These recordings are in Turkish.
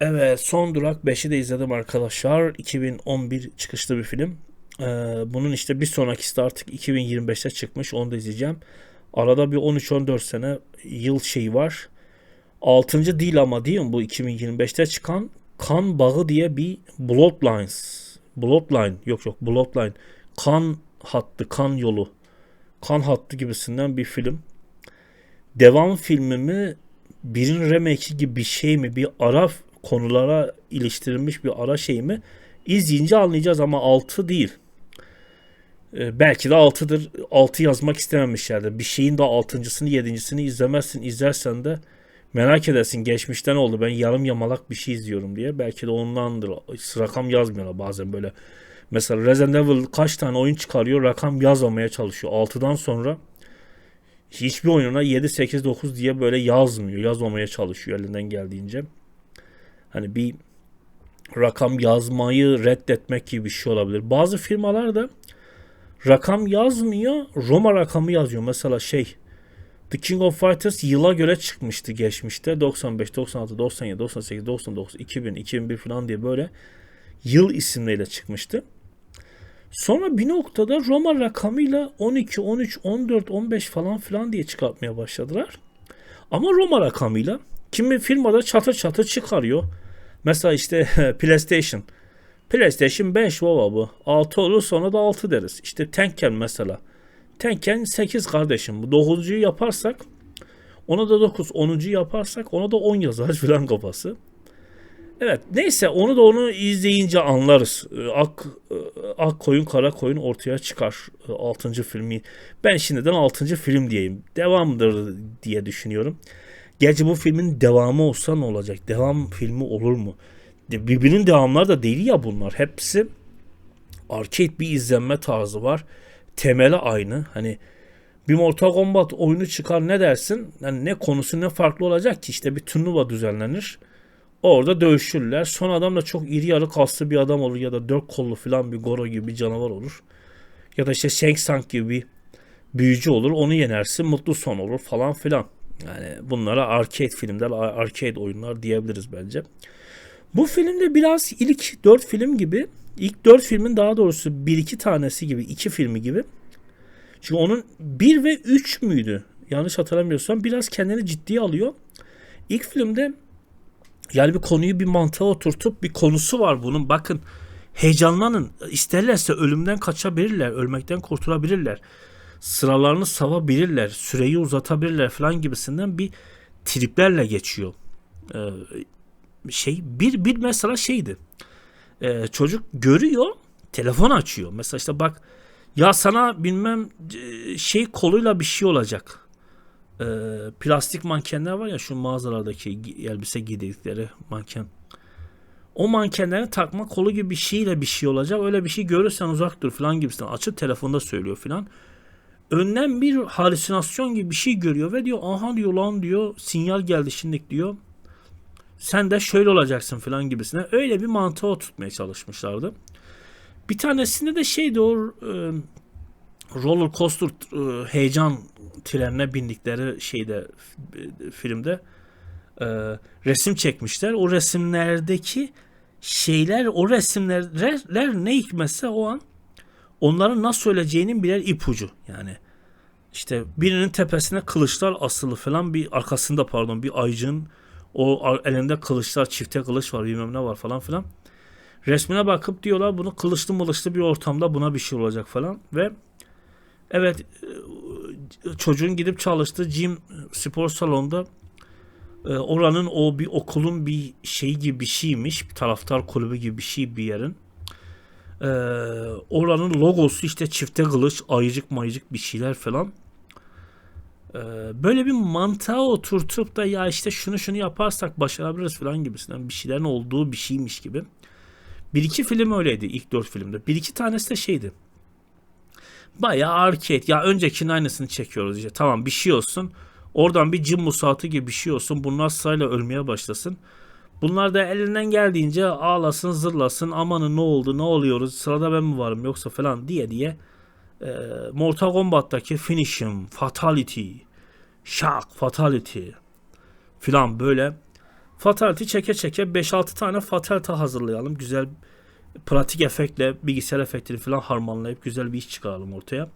Evet son durak 5'i de izledim arkadaşlar. 2011 çıkışlı bir film. Ee, bunun işte bir sonrakisi de artık 2025'te çıkmış. Onu da izleyeceğim. Arada bir 13-14 sene yıl şeyi var. 6. değil ama değil mi bu 2025'te çıkan Kan Bağı diye bir Bloodlines. Bloodline yok yok Bloodline. Kan hattı, kan yolu. Kan hattı gibisinden bir film. Devam filmi mi birin remake'i gibi bir şey mi bir ara konulara iliştirilmiş bir ara şey mi izleyince anlayacağız ama 6 değil. Ee, belki de 6'dır. 6 yazmak istememişlerdir. Bir şeyin de 6.sını 7.sini izlemezsin. izlersen de merak edersin geçmişten oldu ben yarım yamalak bir şey izliyorum diye. Belki de ondandır. Rakam yazmıyorlar bazen böyle. Mesela Resident Evil kaç tane oyun çıkarıyor rakam yazmamaya çalışıyor. 6'dan sonra hiçbir oyununa 7, 8, 9 diye böyle yazmıyor. Yazmamaya çalışıyor elinden geldiğince. Hani bir rakam yazmayı reddetmek gibi bir şey olabilir. Bazı firmalar da rakam yazmıyor, Roma rakamı yazıyor. Mesela şey The King of Fighters yıla göre çıkmıştı geçmişte. 95, 96, 97, 98, 99, 2000, 2001 falan diye böyle yıl isimleriyle çıkmıştı. Sonra bir noktada Roma rakamıyla 12, 13, 14, 15 falan filan diye çıkartmaya başladılar. Ama Roma rakamıyla kimi firmada çatır çatır çıkarıyor. Mesela işte PlayStation. PlayStation 5 baba bu. 6 olur sonra da 6 deriz. İşte Tenken mesela. Tenken 8 kardeşim. Bu 9'cuyu yaparsak ona da 9. 10'uncu yaparsak ona da 10 yazar filan kafası. Evet neyse onu da onu izleyince anlarız. Ak, ak koyun kara koyun ortaya çıkar 6. filmi. Ben şimdiden 6. film diyeyim. Devamdır diye düşünüyorum. Gerçi bu filmin devamı olsa ne olacak? Devam filmi olur mu? Birbirinin devamları da değil ya bunlar. Hepsi arcade bir izlenme tarzı var. Temeli aynı. Hani bir Mortal Kombat oyunu çıkar ne dersin? Yani ne konusu ne farklı olacak ki? İşte bir turnuva düzenlenir. Orada dövüşürler. Son adam da çok iri yarı kaslı bir adam olur ya da dört kollu falan bir Goro gibi bir canavar olur. Ya da işte Shang Tsung gibi bir büyücü olur. Onu yenersin. Mutlu son olur falan filan. Yani bunlara arcade filmler, arcade oyunlar diyebiliriz bence. Bu filmde biraz ilk dört film gibi, ilk dört filmin daha doğrusu bir iki tanesi gibi, iki filmi gibi. Çünkü onun bir ve üç müydü? Yanlış hatırlamıyorsam biraz kendini ciddiye alıyor. İlk filmde yani bir konuyu bir mantığa oturtup bir konusu var bunun. Bakın heyecanlanın. İsterlerse ölümden kaçabilirler, ölmekten kurtulabilirler sıralarını savabilirler, süreyi uzatabilirler falan gibisinden bir triplerle geçiyor. Ee, şey bir bir mesela şeydi. Ee, çocuk görüyor, telefon açıyor. Mesela işte bak ya sana bilmem e, şey koluyla bir şey olacak. Ee, plastik mankenler var ya şu mağazalardaki elbise giydikleri manken. O mankenlerin takma kolu gibi bir şeyle bir şey olacak. Öyle bir şey görürsen uzak dur falan gibisinden. Açıp telefonda söylüyor falan önden bir halüsinasyon gibi bir şey görüyor ve diyor aha diyor lan diyor sinyal geldi şimdi diyor. Sen de şöyle olacaksın falan gibisine. Öyle bir mantığa oturtmaya çalışmışlardı. Bir tanesinde de şeydi o e, roller coaster heyecan trenine bindikleri şeyde filmde resim çekmişler. O resimlerdeki şeyler o resimler ne hikmetse o an onların nasıl söyleyeceğinin birer ipucu yani. işte birinin tepesine kılıçlar asılı falan bir arkasında pardon bir aycın o elinde kılıçlar çifte kılıç var bilmem ne var falan filan. Resmine bakıp diyorlar bunu kılıçlı mılıçlı bir ortamda buna bir şey olacak falan ve evet e, çocuğun gidip çalıştığı gym spor salonunda e, oranın o bir okulun bir şey gibi bir şeymiş bir taraftar kulübü gibi bir şey bir yerin ee, oranın logosu işte çifte kılıç, ayıcık mayıcık bir şeyler falan. Ee, böyle bir mantığa oturtup da ya işte şunu şunu yaparsak başarabiliriz falan gibisinden bir şeylerin olduğu bir şeymiş gibi. Bir iki film öyleydi ilk dört filmde. Bir iki tanesi de şeydi. Bayağı arcade. Ya öncekinin aynısını çekiyoruz işte. Tamam bir şey olsun. Oradan bir cim musatı gibi bir şey olsun. Bunlar sırayla ölmeye başlasın. Bunlar da elinden geldiğince ağlasın zırlasın amanın ne oldu ne oluyoruz sırada ben mi varım yoksa falan diye diye e, Mortal Kombat'taki finishim, fatality, shock, fatality filan böyle Fatality çeke çeke 5-6 tane Fatality hazırlayalım. Güzel pratik efektle bilgisayar efektini falan harmanlayıp güzel bir iş çıkaralım ortaya.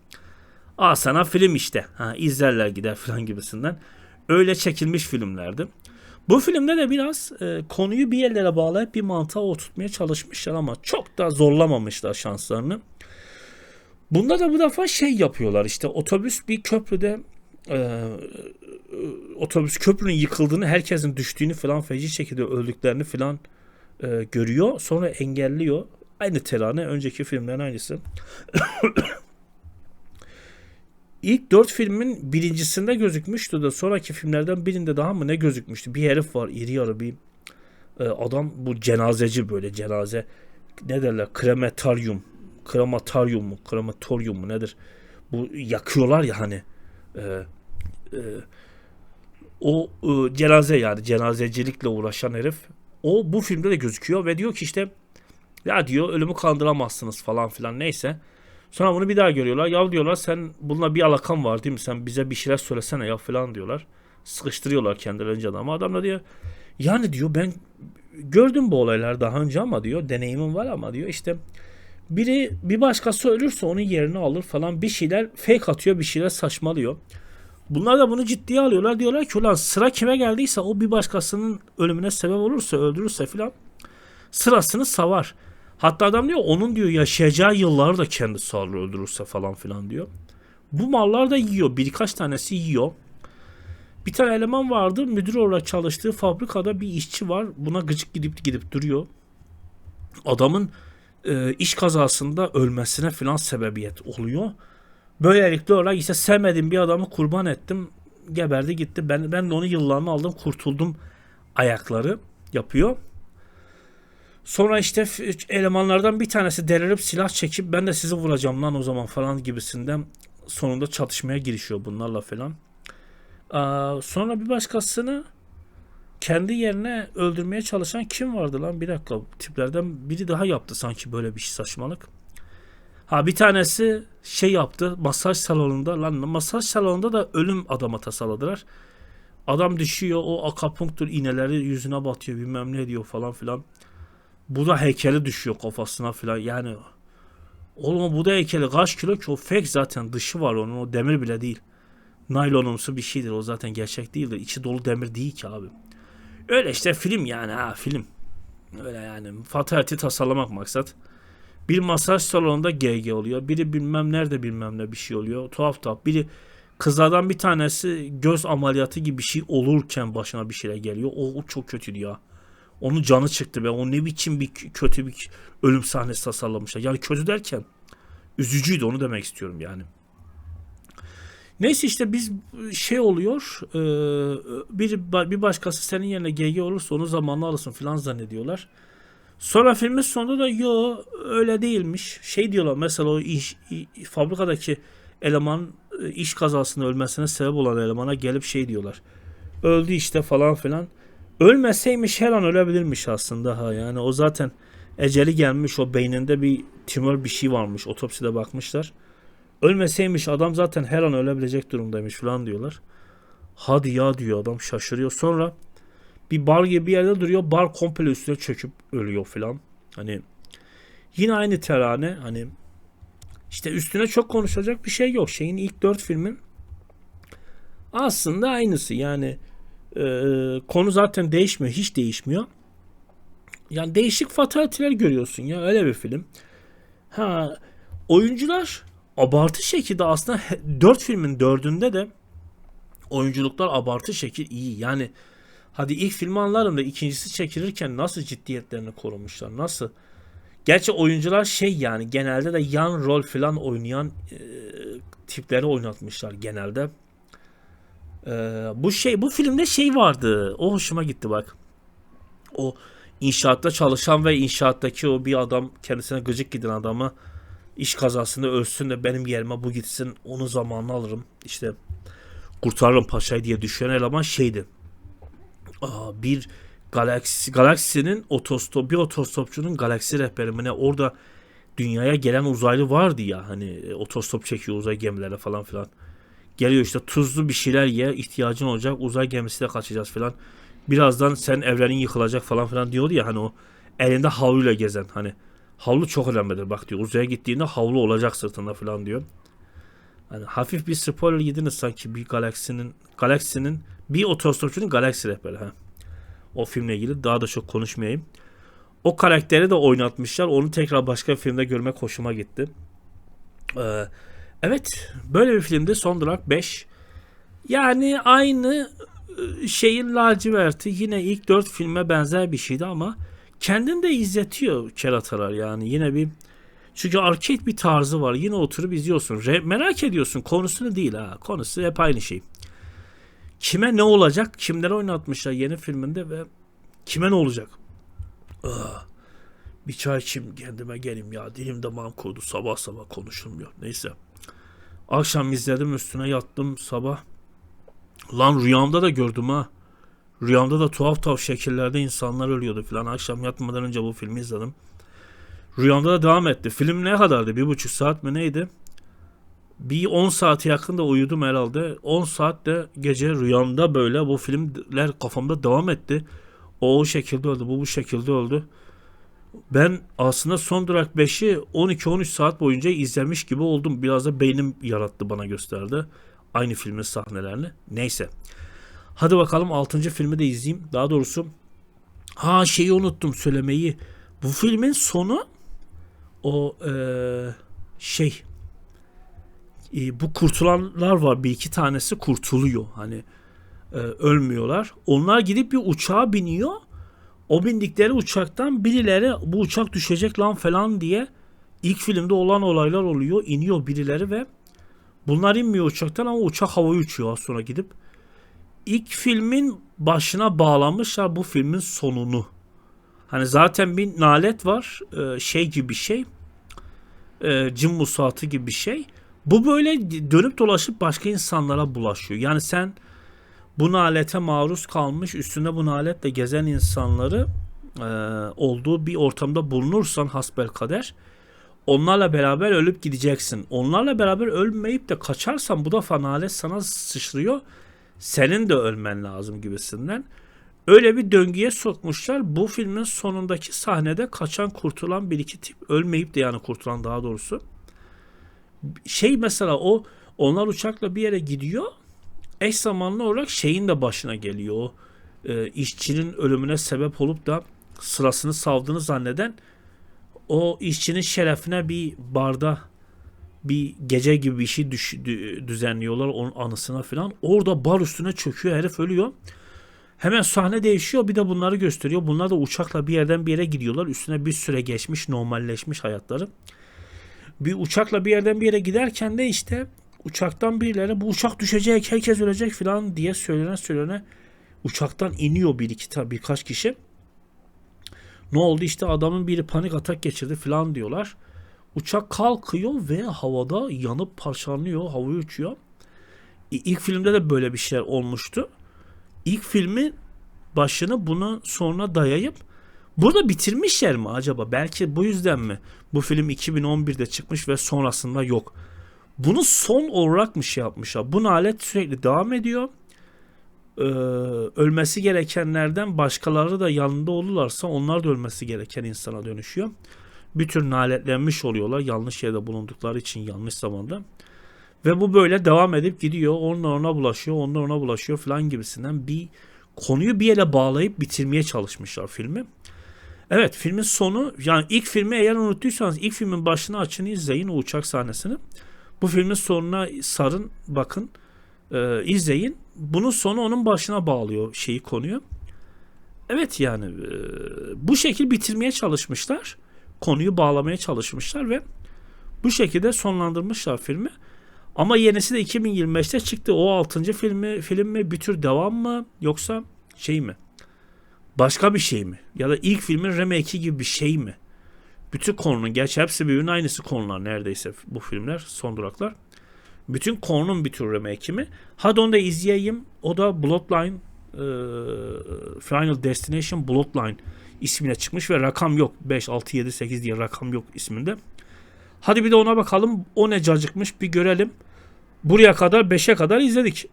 Aa sana film işte. Ha, izlerler gider falan gibisinden. Öyle çekilmiş filmlerdi. Bu filmde de biraz e, konuyu bir yerlere bağlayıp bir mantığa oturtmaya çalışmışlar ama çok da zorlamamışlar şanslarını. Bunda da bu defa şey yapıyorlar işte otobüs bir köprüde e, otobüs köprünün yıkıldığını herkesin düştüğünü falan feci şekilde öldüklerini falan e, görüyor. Sonra engelliyor. Aynı terane önceki filmlerin aynısı. İlk dört filmin birincisinde gözükmüştü de sonraki filmlerden birinde daha mı ne gözükmüştü? Bir herif var iri yarı bir e, adam. Bu cenazeci böyle cenaze. Ne derler? Kremataryum kremataryum mu? Krematoryum mu? Nedir? Bu yakıyorlar ya hani e, e, o e, cenaze yani cenazecilikle uğraşan herif. O bu filmde de gözüküyor ve diyor ki işte ya diyor ölümü kandıramazsınız falan filan. Neyse. Sonra bunu bir daha görüyorlar. Ya diyorlar sen bununla bir alakan var değil mi? Sen bize bir şeyler söylesene ya falan diyorlar. Sıkıştırıyorlar kendilerince adamı. Adam da diyor yani diyor ben gördüm bu olaylar daha önce ama diyor deneyimim var ama diyor işte biri bir başkası ölürse onun yerini alır falan bir şeyler fake atıyor bir şeyler saçmalıyor. Bunlar da bunu ciddiye alıyorlar. Diyorlar ki ulan sıra kime geldiyse o bir başkasının ölümüne sebep olursa öldürürse filan sırasını savar. Hatta adam diyor onun diyor yaşayacağı yılları da kendisi alır öldürürse falan filan diyor. Bu mallar da yiyor. Birkaç tanesi yiyor. Bir tane eleman vardı. Müdür olarak çalıştığı fabrikada bir işçi var. Buna gıcık gidip gidip duruyor. Adamın e, iş kazasında ölmesine filan sebebiyet oluyor. Böylelikle olarak işte sevmediğim bir adamı kurban ettim. Geberdi gitti. Ben, ben de onun yıllarını aldım. Kurtuldum ayakları yapıyor. Sonra işte elemanlardan bir tanesi delirip silah çekip ben de sizi vuracağım lan o zaman falan gibisinden sonunda çatışmaya girişiyor bunlarla falan. Aa, sonra bir başkasını kendi yerine öldürmeye çalışan kim vardı lan? Bir dakika tiplerden biri daha yaptı sanki böyle bir şey saçmalık. Ha bir tanesi şey yaptı masaj salonunda lan masaj salonunda da ölüm adama tasarladılar. Adam düşüyor o akapunktur iğneleri yüzüne batıyor bilmem ne diyor falan filan. Bu da heykeli düşüyor kafasına filan yani. Oğlum bu da heykeli kaç kilo ki o fake zaten dışı var onun o demir bile değil. Naylonumsu bir şeydir o zaten gerçek değildir. İçi dolu demir değil ki abi. Öyle işte film yani ha film. Öyle yani fatality tasarlamak maksat. Bir masaj salonunda GG oluyor. Biri bilmem nerede bilmem ne bir şey oluyor. Tuhaf tuhaf. Biri kızlardan bir tanesi göz ameliyatı gibi bir şey olurken başına bir şeyler geliyor. O, o çok kötüydü ya. Onun canı çıktı ve o ne biçim bir kötü bir ölüm sahnesi tasarlamışlar. Yani kötü derken üzücüydü onu demek istiyorum yani. Neyse işte biz şey oluyor e, bir, bir başkası senin yerine GG olursa onu zamanla alırsın falan zannediyorlar. Sonra filmin sonunda da yo öyle değilmiş. Şey diyorlar mesela o iş, fabrikadaki eleman e, iş kazasında ölmesine sebep olan elemana gelip şey diyorlar. Öldü işte falan filan. Ölmeseymiş her an ölebilirmiş aslında ha. Yani o zaten eceli gelmiş o beyninde bir tümör bir şey varmış. Otopside bakmışlar. Ölmeseymiş adam zaten her an ölebilecek durumdaymış falan diyorlar. Hadi ya diyor adam şaşırıyor. Sonra bir bar gibi bir yerde duruyor. Bar komple üstüne çöküp ölüyor falan. Hani yine aynı terane hani işte üstüne çok konuşacak bir şey yok. Şeyin ilk dört filmin aslında aynısı. Yani e, konu zaten değişmiyor. Hiç değişmiyor. Yani değişik fatality'ler görüyorsun ya. Öyle bir film. Ha oyuncular abartı şekilde aslında dört filmin dördünde de oyunculuklar abartı şekil iyi. Yani hadi ilk filmi anlarım da ikincisi çekilirken nasıl ciddiyetlerini korumuşlar. Nasıl? Gerçi oyuncular şey yani genelde de yan rol falan oynayan e, tipleri oynatmışlar genelde. E, bu şey bu filmde şey vardı. O hoşuma gitti bak. O inşaatta çalışan ve inşaattaki o bir adam kendisine gıcık giden adamı iş kazasında ölsün de benim yerime bu gitsin onu zamanını alırım. İşte kurtarırım paşayı diye düşünen eleman şeydi. Aa, bir galaksi, galaksinin otostop, bir otostopçunun galaksi rehberimine orada dünyaya gelen uzaylı vardı ya hani e, otostop çekiyor uzay gemilerine falan filan. Geliyor işte tuzlu bir şeyler ye ihtiyacın olacak uzay gemisiyle kaçacağız filan. birazdan sen evrenin yıkılacak falan filan diyordu ya hani o elinde havluyla gezen hani havlu çok önemlidir bak diyor uzaya gittiğinde havlu olacak sırtında falan diyor. Hani hafif bir spoiler yediniz sanki bir galaksinin galaksinin bir otostopçunun galaksi rehberi ha. O filmle ilgili daha da çok konuşmayayım. O karakteri de oynatmışlar. Onu tekrar başka bir filmde görmek hoşuma gitti. Ee, evet. Böyle bir filmde Son Durak 5. Yani aynı e, şeyin laciverti. Yine ilk 4 filme benzer bir şeydi ama kendini de izletiyor keratalar yani. Yine bir çünkü arcade bir tarzı var. Yine oturup izliyorsun. Re- merak ediyorsun. Konusunu değil ha. Konusu hep aynı şey. Kime ne olacak? Kimleri oynatmışlar yeni filminde ve kime ne olacak? Ah, bir çay içeyim kendime gelim ya. Dilim damağım kurdu. Sabah sabah konuşulmuyor. Neyse. Akşam izledim üstüne yattım sabah. Lan rüyamda da gördüm ha. Rüyamda da tuhaf tuhaf şekillerde insanlar ölüyordu falan. Akşam yatmadan önce bu filmi izledim. Rüyamda da devam etti. Film ne kadardı? Bir buçuk saat mi neydi? Bir 10 saate yakın da uyudum herhalde. 10 saat de gece rüyamda böyle bu filmler kafamda devam etti. O o şekilde öldü, bu bu şekilde öldü. Ben aslında Son Durak 5'i 12-13 saat boyunca izlemiş gibi oldum. Biraz da beynim yarattı bana gösterdi. Aynı filmin sahnelerini. Neyse. Hadi bakalım 6. filmi de izleyeyim. Daha doğrusu ha şeyi unuttum söylemeyi. Bu filmin sonu o eee, şey e, bu kurtulanlar var bir iki tanesi kurtuluyor hani e, ölmüyorlar. Onlar gidip bir uçağa biniyor. O bindikleri uçaktan birileri bu uçak düşecek lan falan diye ilk filmde olan olaylar oluyor. iniyor birileri ve bunlar inmiyor uçaktan ama uçak havaya uçuyor az sonra gidip. İlk filmin başına bağlamışlar bu filmin sonunu. Hani zaten bir nalet var. e, şey gibi bir şey. E, cin musatı gibi bir şey. Bu böyle dönüp dolaşıp başka insanlara bulaşıyor. Yani sen bu nalete maruz kalmış üstünde bu naletle gezen insanları e, olduğu bir ortamda bulunursan hasbel kader onlarla beraber ölüp gideceksin. Onlarla beraber ölmeyip de kaçarsan bu defa nalet sana sıçrıyor. Senin de ölmen lazım gibisinden. Öyle bir döngüye sokmuşlar. Bu filmin sonundaki sahnede kaçan kurtulan bir iki tip ölmeyip de yani kurtulan daha doğrusu şey mesela o onlar uçakla bir yere gidiyor. Eş zamanlı olarak şeyin de başına geliyor. E, işçinin ölümüne sebep olup da sırasını savdığını zanneden o işçinin şerefine bir barda bir gece gibi bir şey düş, dü- düzenliyorlar onun anısına falan. Orada bar üstüne çöküyor herif ölüyor. Hemen sahne değişiyor bir de bunları gösteriyor. Bunlar da uçakla bir yerden bir yere gidiyorlar. Üstüne bir süre geçmiş normalleşmiş hayatları bir uçakla bir yerden bir yere giderken de işte uçaktan birileri bu uçak düşecek herkes ölecek falan diye söylene söylene uçaktan iniyor bir iki birkaç kişi. Ne oldu işte adamın biri panik atak geçirdi falan diyorlar. Uçak kalkıyor ve havada yanıp parçalanıyor, havaya uçuyor. İ- İlk filmde de böyle bir şeyler olmuştu. İlk filmi başını buna sonra dayayıp Burada bitirmişler mi acaba? Belki bu yüzden mi? Bu film 2011'de çıkmış ve sonrasında yok. Bunu son olarak mı şey yapmışlar? Bu alet sürekli devam ediyor. Ee, ölmesi gerekenlerden başkaları da yanında olurlarsa onlar da ölmesi gereken insana dönüşüyor. Bir tür naletlenmiş oluyorlar yanlış yerde bulundukları için yanlış zamanda. Ve bu böyle devam edip gidiyor. Onlar ona bulaşıyor, onlar ona bulaşıyor falan gibisinden bir konuyu bir yere bağlayıp bitirmeye çalışmışlar filmi. Evet filmin sonu yani ilk filmi eğer unuttuysanız ilk filmin başını açın izleyin o uçak sahnesini. Bu filmin sonuna sarın bakın e, izleyin. Bunun sonu onun başına bağlıyor şeyi konuyu. Evet yani e, bu şekil bitirmeye çalışmışlar. Konuyu bağlamaya çalışmışlar ve bu şekilde sonlandırmışlar filmi. Ama yenisi de 2025'te çıktı. O 6. filmi film mi bir tür devam mı yoksa şey mi? başka bir şey mi? Ya da ilk filmin remake'i gibi bir şey mi? Bütün konunun, gerçi hepsi birbirinin aynısı konular neredeyse bu filmler, son duraklar. Bütün konunun bir tür remake'i? Hadi onu da izleyeyim. O da Bloodline e, Final Destination Bloodline ismine çıkmış ve rakam yok. 5, 6, 7, 8 diye rakam yok isminde. Hadi bir de ona bakalım. O ne cacıkmış bir görelim. Buraya kadar 5'e kadar izledik.